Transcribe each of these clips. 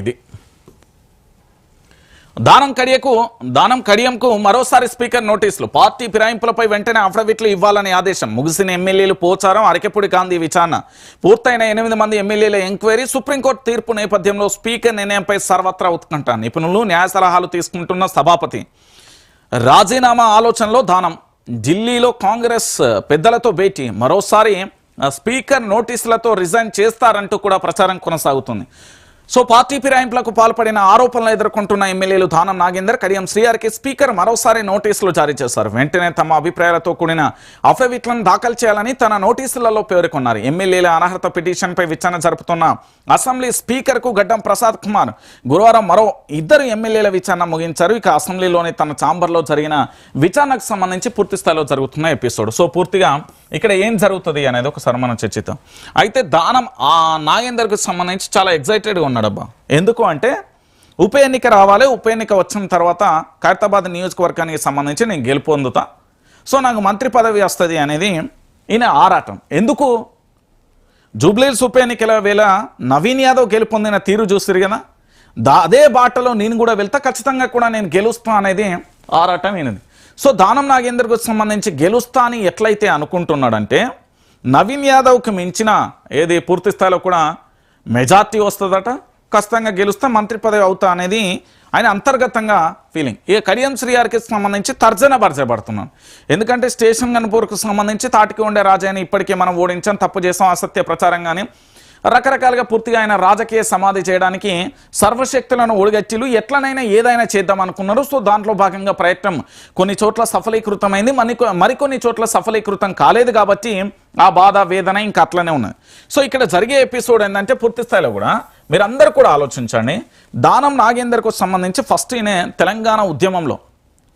ఇది. దానం కడియకు దానం కడియంకు మరోసారి స్పీకర్ నోటీసులు. పార్టీ ఫిరాయింపులపై వెంటనే అఫిడవిట్లు ఇవ్వాలని ఆదేశం. ముగిసిన ఎమ్మెల్యేలు పోచారం అరకెపూడి గాంధీ విచారణ. పూర్తయిన ఎనిమిది మంది ఎమ్మెల్యేల ఎంక్వైరీ సుప్రీంకోర్టు తీర్పు నేపథ్యంలో స్పీకర్ నిర్ణయంపై సర్వత్రా ఉత్కంఠ. నిపుణులు న్యాయ సలహాలు తీసుకుంటున్న సభాపతి. రాజీనామా ఆలోచనలో దానం. ఢిల్లీలో కాంగ్రెస్ పెద్దలతో భేటీ. మరోసారి స్పీకర్ నోటీసులతో రిజైన్ చేస్తారంటూ కూడా ప్రచారం కొనసాగుతుంది. సో పార్టీ ఫిరాయింపులకు పాల్పడిన ఆరోపణలు ఎదుర్కొంటున్న ఎమ్మెల్యేలు దానం నాగేందర్ కడియం శ్రీఆర్కి స్పీకర్ మరోసారి నోటీసులు జారీ చేశారు. వెంటనే తమ అభిప్రాయాలతో కూడిన అఫిడవిట్లను దాఖలు చేయాలని తన నోటీసులలో పేర్కొన్నారు. ఎమ్మెల్యేల అనర్హత పిటిషన్పై విచారణ జరుపుతున్న అసెంబ్లీ స్పీకర్కు గడ్డం ప్రసాద్ కుమార్ గురువారం మరో ఇద్దరు ఎమ్మెల్యేల విచారణ ముగించారు. ఇక అసెంబ్లీలోని తన ఛాంబర్లో జరిగిన విచారణకు సంబంధించి పూర్తి స్థాయిలో జరుగుతున్న ఎపిసోడ్. సో పూర్తిగా ఇక్కడ ఏం జరుగుతుంది అనేది ఒకసారి మనం చర్చిద్దాం అయితే దానం ఆ నాగేందర్కి సంబంధించి చాలా ఎగ్జైటెడ్గా ఉన్నాడబ్బా. ఎందుకు అంటే ఉప ఎన్నిక రావాలి ఉప ఎన్నిక వచ్చిన తర్వాత ఖైరతాబాద్ నియోజకవర్గానికి సంబంధించి నేను గెలుపొందుతా సో నాకు మంత్రి పదవి వస్తుంది అనేది ఈయన ఆరాటం. ఎందుకు? జూబ్లీల్స్ ఉప ఎన్నికల వేళ నవీన్ యాదవ్ గెలుపొందిన తీరు చూసిరు కదా? దా అదే బాటలో నేను కూడా వెళ్తా ఖచ్చితంగా కూడా నేను గెలుస్తా అనేది ఆరాటం ఈయనది. సో దానం నాగేందర్కు సంబంధించి గెలుస్తా అని ఎట్లయితే అనుకుంటున్నాడంటే నవీన్ యాదవ్కి మించిన ఏది పూర్తి స్థాయిలో కూడా మెజార్టీ వస్తుందట. ఖచ్చితంగా గెలుస్తా మంత్రి పదవి అవుతా అనేది ఆయన అంతర్గతంగా ఫీలింగ్ ఇక కడియం శ్రీఆర్కి సంబంధించి తర్జన పరచబడుతున్నాను ఎందుకంటే స్టేషన్ గన్పూర్కు సంబంధించి తాటికి ఉండే రాజాని ఇప్పటికే మనం ఓడించాం తప్పు చేసాం అసత్య ప్రచారం కానీ రకరకాలుగా పూర్తిగా ఆయన రాజకీయ సమాధి చేయడానికి సర్వశక్తులను ఒడిగచ్చిలు ఎట్లనైనా ఏదైనా చేద్దాం అనుకున్నారు. సో దాంట్లో భాగంగా ప్రయత్నం కొన్ని చోట్ల సఫలీకృతమైంది. మరి మరికొన్ని చోట్ల సఫలీకృతం కాలేదు కాబట్టి ఆ బాధ వేదన ఇంకా అట్లనే ఉన్నది. సో ఇక్కడ జరిగే ఎపిసోడ్ ఏంటంటే పూర్తి స్థాయిలో కూడా మీరందరూ కూడా ఆలోచించండి. దానం నాగేందర్కు సంబంధించి ఫస్ట్ ఈయన తెలంగాణ ఉద్యమంలో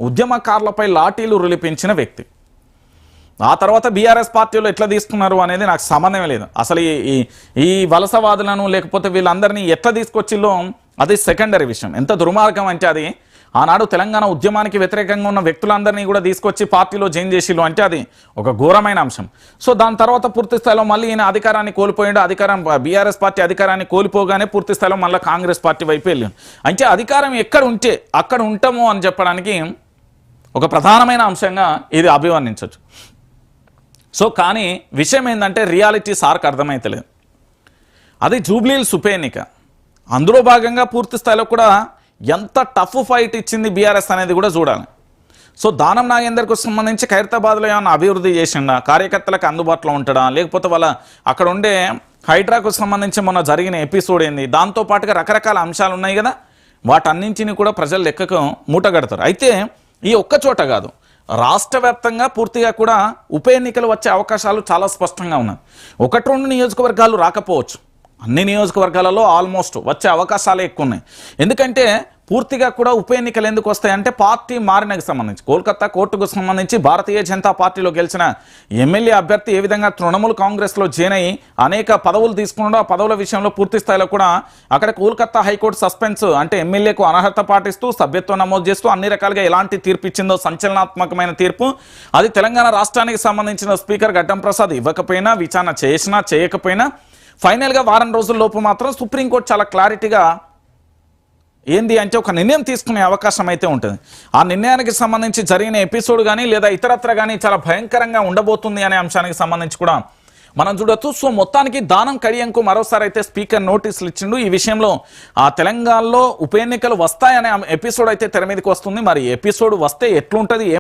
ఉద్యమకారులపై లాఠీలు రులిపించిన వ్యక్తి. ఆ తర్వాత బీఆర్ఎస్ పార్టీలో ఎట్లా తీసుకున్నారు అనేది నాకు సంబంధమే లేదు. అసలు ఈ- ఈ వలసవాదులను లేకపోతే వీళ్ళందరినీ ఎట్లా తీసుకొచ్చిల్లో అది సెకండరీ విషయం. ఎంత దుర్మార్గం అంటే అది ఆనాడు తెలంగాణ ఉద్యమానికి వ్యతిరేకంగా ఉన్న వ్యక్తులందరినీ కూడా తీసుకొచ్చి పార్టీలో జాయిన్ చేసిల్లు అంటే అది ఒక ఘోరమైన అంశం. సో దాని తర్వాత పూర్తి స్థాయిలో మళ్ళీ ఈయన అధికారాన్ని కోల్పోయాడు అధికారం బీఆర్ఎస్ పార్టీ అధికారాన్ని కోల్పోగానే పూర్తి స్థాయిలో మళ్ళీ కాంగ్రెస్ పార్టీ వైపు వెళ్ళాం అంటే అధికారం ఎక్కడ ఉంటే అక్కడ ఉంటాము అని చెప్పడానికి ఒక ప్రధానమైన అంశంగా ఇది అభివర్ణించవచ్చు సో కానీ విషయం ఏంటంటే రియాలిటీ సార్కి అర్థమైతలేదు. అది జూబ్లీల్ ఉప ఎన్నిక. అందులో భాగంగా పూర్తి స్థాయిలో కూడా ఎంత టఫ్ ఫైట్ ఇచ్చింది బీఆర్ఎస్ అనేది కూడా చూడాలి. సో దానం నాగేందర్కు సంబంధించి ఖైరతాబాద్లో ఏమైనా అభివృద్ధి చేసిండా? కార్యకర్తలకు అందుబాటులో ఉంటాడా? లేకపోతే వాళ్ళ అక్కడ ఉండే హైడ్రాకు సంబంధించి మొన్న జరిగిన ఎపిసోడ్ ఏంది? దాంతో పాటుగా రకరకాల అంశాలు ఉన్నాయి కదా. వాటన్నింటినీ కూడా ప్రజలు లెక్కకు మూటగడతారు. అయితే ఈ ఒక్క చోట కాదు. రాష్ట్ర వ్యాప్తంగా పూర్తిగా కూడా ఉప ఎన్నికలు వచ్చే అవకాశాలు చాలా స్పష్టంగా ఉన్నాయి. ఒకటి రెండు నియోజకవర్గాలు రాకపోవచ్చు. అన్ని నియోజకవర్గాలలో ఆల్మోస్ట్ వచ్చే అవకాశాలే ఎక్కువ ఉన్నాయి. ఎందుకంటే పూర్తిగా కూడా ఉప ఎన్నికలు ఎందుకు వస్తాయంటే పార్టీ మారినకు సంబంధించి. కోల్కతా కోర్టుకు సంబంధించి భారతీయ జనతా పార్టీలో గెలిచిన ఎమ్మెల్యే అభ్యర్థి ఏ విధంగా తృణమూల్ కాంగ్రెస్లో జాయిన్ అయ్యి అనేక పదవులు తీసుకున్నాడో ఆ పదవుల విషయంలో పూర్తి స్థాయిలో కూడా అక్కడ కోల్కతా హైకోర్టు సస్పెన్స్ అంటే ఎమ్మెల్యేకు అనర్హత పాటిస్తూ సభ్యత్వం నమోదు చేస్తూ అన్ని రకాలుగా ఎలాంటి తీర్పు ఇచ్చిందో సంచలనాత్మకమైన తీర్పు. అది తెలంగాణ రాష్ట్రానికి సంబంధించిన స్పీకర్ గడ్డం ప్రసాద్ ఇవ్వకపోయినా విచారణ చేసినా చేయకపోయినా ఫైనల్గా వారం రోజుల లోపు మాత్రం సుప్రీంకోర్టు చాలా క్లారిటీగా ఏంది అంటే ఒక నిర్ణయం తీసుకునే అవకాశం అయితే ఉంటుంది. ఆ నిర్ణయానికి సంబంధించి జరిగిన ఎపిసోడ్ కానీ లేదా ఇతరత్ర కానీ చాలా భయంకరంగా ఉండబోతుంది అనే అంశానికి సంబంధించి కూడా మనం చూడొచ్చు. సో మొత్తానికి దానం కడియంకు మరోసారి అయితే స్పీకర్ నోటీసులు ఇచ్చిండు. ఈ విషయంలో ఆ తెలంగాణలో ఉప ఎన్నికలు వస్తాయనే ఎపిసోడ్ అయితే తెర మీదకి వస్తుంది. మరి ఎపిసోడ్ వస్తే ఎట్లుంటుంది?